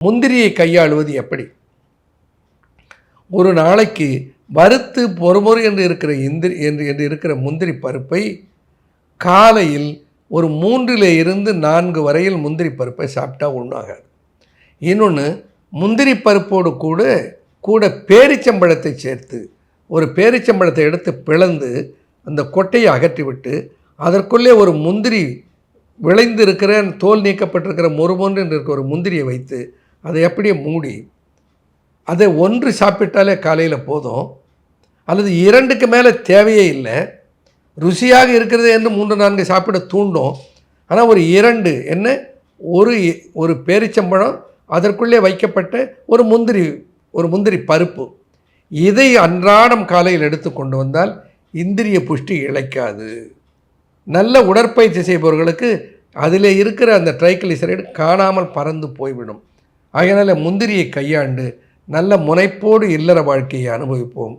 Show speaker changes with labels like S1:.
S1: முந்திரியை கையாளுவது எப்படி? ஒரு நாளைக்கு வறுத்து பொறுமொறு என்று இருக்கிற இந்திரி என்று என்று இருக்கிற முந்திரி பருப்பை காலையில் ஒரு மூன்றில் இருந்து நான்கு வரையில் முந்திரி பருப்பை சாப்பிட்டா ஒன்றாகாது. இன்னொன்று முந்திரி பருப்போடு கூட கூட பேரிச்சம்பழத்தை சேர்த்து ஒரு பேரிச்சம்பழத்தை எடுத்து பிளந்து அந்த கொட்டையை அகற்றிவிட்டு அதற்குள்ளே ஒரு முந்திரி விளைந்து இருக்கிற தோல் நீக்கப்பட்டிருக்கிற மொறுமொன்று என்று இருக்கிற ஒரு முந்திரியை வைத்து அதை அப்படியே மூடி அதை ஒன்று சாப்பிட்டாலே காலையில் போதும் அல்லது இரண்டுக்கு மேலே தேவையே இல்லை. ருசியாக இருக்கிறது என்று மூன்று நான்கு சாப்பிட தூண்டும். ஆனால் ஒரு இரண்டு என்ன? ஒரு ஒரு பேரிச்சம்பழம் அதற்குள்ளே வைக்கப்பட்ட ஒரு முந்திரி ஒரு முந்திரி பருப்பு. இதை அன்றாடம் காலையில் எடுத்து கொண்டு வந்தால் இந்திரிய புஷ்டி இழைக்காது. நல்ல உடற்பயிற்சி செய்பவர்களுக்கு அதில் இருக்கிற அந்த ட்ரைக்ளிசரைடு காணாமல் பறந்து போய்விடும். ஆகையினால முந்திரியை கையாண்டு நல்ல முனைப்போடு இல்லற வாழ்க்கையை அனுபவிப்போம்.